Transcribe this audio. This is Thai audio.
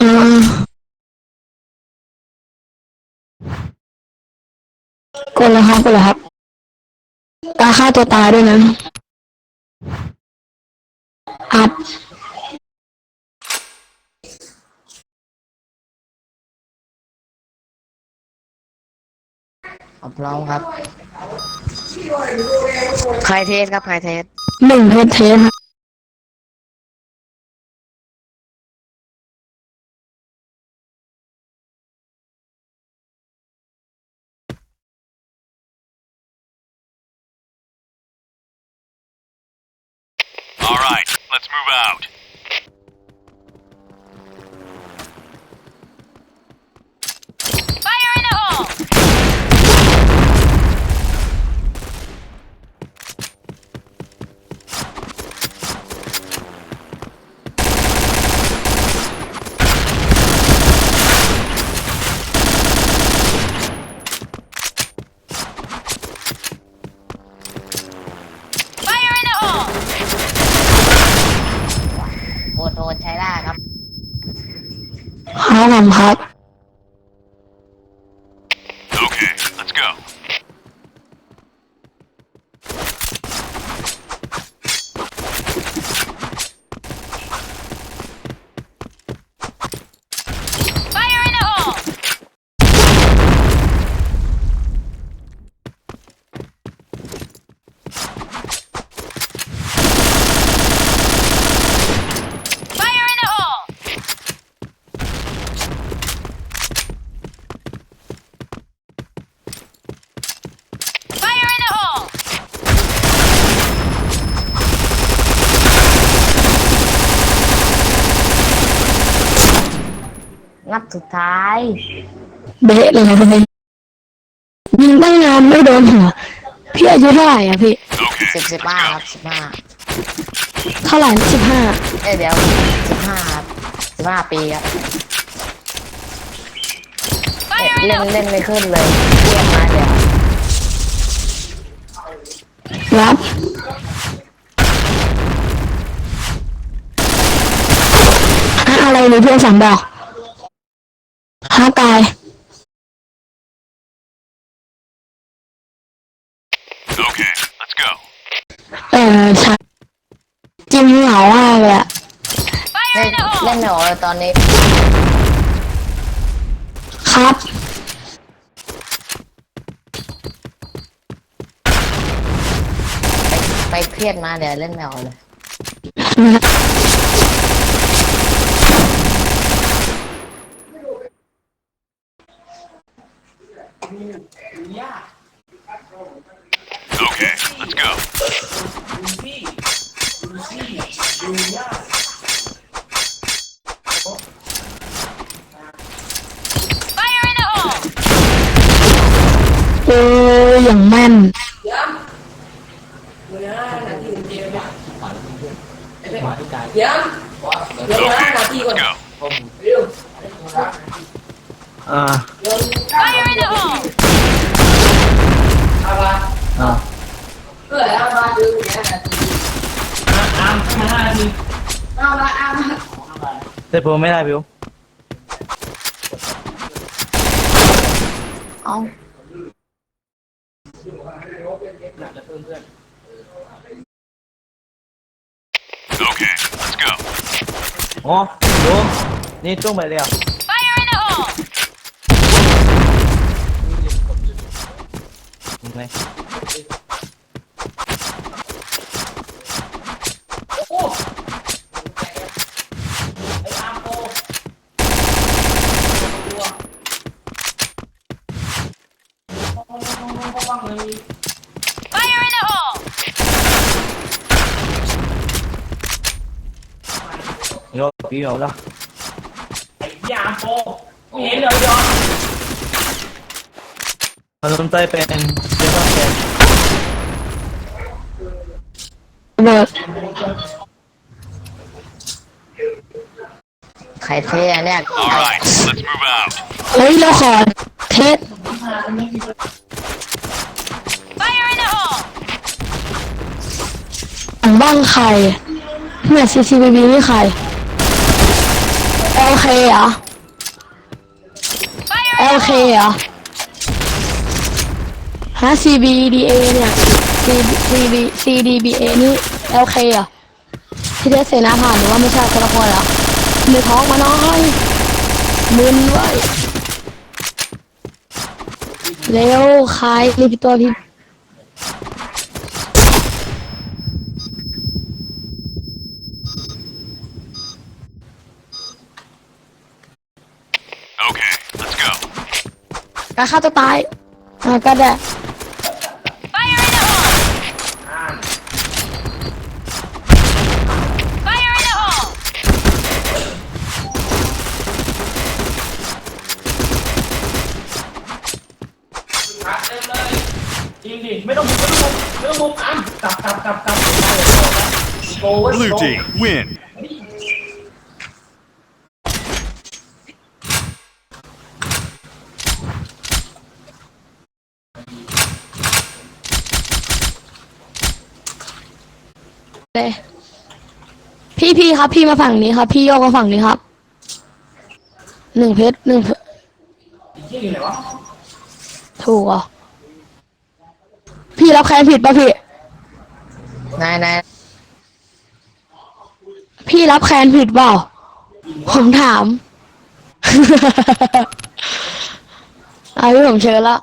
อ่ากดแล้วครับกดแล้วครับ ตาฆ่าตัวตายด้วยนะ อัพเอาพร้อมครับ ใครเทสครับ ใครเทส หนึ่งเทสเทสครั let's move out. ครับผมครับ Okay, let's go. Fire in the hole! Fire in the hole! Fire in the hole! นัดสุดท้ายเบะเลยยิงตั้งนานไม่โดนหัวพี่อายุเท่าไหร่อะพี่ Okay, สิบสิบ let's ห้า go. ครับสิบห้าเท่าไหร่สิบห้าเอ้ยเดี๋ยวสิบห้าครับสิบห้าปีครับเอ้ย Fire in เล่น the เล่นไม่ขึ้นเลยเรียกมาเดี๋ยวรับอะอะไรนี่เพื่อนสามบอก ห้ากาย Okay, let's go. เออใช่จิ้มเหงามากเลยอะ Fire เล่น in the เล่น hole! ไม่ออกเลยตอนนี้ครับไปเครียดมาเดี๋ยวเล่นไม่ออกเลย Okay, let's go. Fire in the hole! เอออย่างแม่นเดี๋ยวเดี๋ยว Okay, ห้านาทีก่อน let's go. เร็วอ่า Fire in the hole! เอาละ อ่า เพื่อแล้วมาดูแค่นาที อาร์มมาห้านาที เอาละเอาละ เสร็จผมไม่ได้พิวเอ้า Okay, let's go. อ๋อโยมนี่จุ้งไปเลยอะ Fire in the hole! มึงไ Fire in the hole! โยมพี่โยมแล้วอย่าโปเห็นเลยยอมขนมไตเป็นเจ้าเป็นเบิร์ดใครเท่อะเนี่ย All right, let's move out. เฮ้ยเราขอเทส Fire in the hole! หลังบ้างใครเนี่ย CCTV นี่ใครโอเคเหรอ Fire in the LK hole! เหรอฮะ CBDA เนี่ย CB CDBA นี่ LK เหรอที่ได้เสนาผ่านหรือว่าไม่ใช่คนละคนเหรอมือท้องมาน้อยมึนไว้เร็วคายนี่พี่ตัวพี่ Okay, let's go. การฆ่าตัวตายอ่าก็ได้ Fire in the hole! Fire in the hole! ขาเต็มเลยยิงดิไม่ต้องบุกไม่ต้องบุกไม่ต้องบุกอะกลับกลับกลับกลับโกเว้ย Blue โก team, win. เลยพี่พี่ครับ พี่มาฝั่งนี้ครับ พี่โยกมาฝั่งนี้ครับหนึ่งเพชรหนึ่งเพชรยิงอยู่ไหนวะถูกเหรอะพี่รับแค้นผิดป่ะพี่ นายนายพี่รับแค้นผิดเปล่า ผมถามอะพี่ผมเชิญละ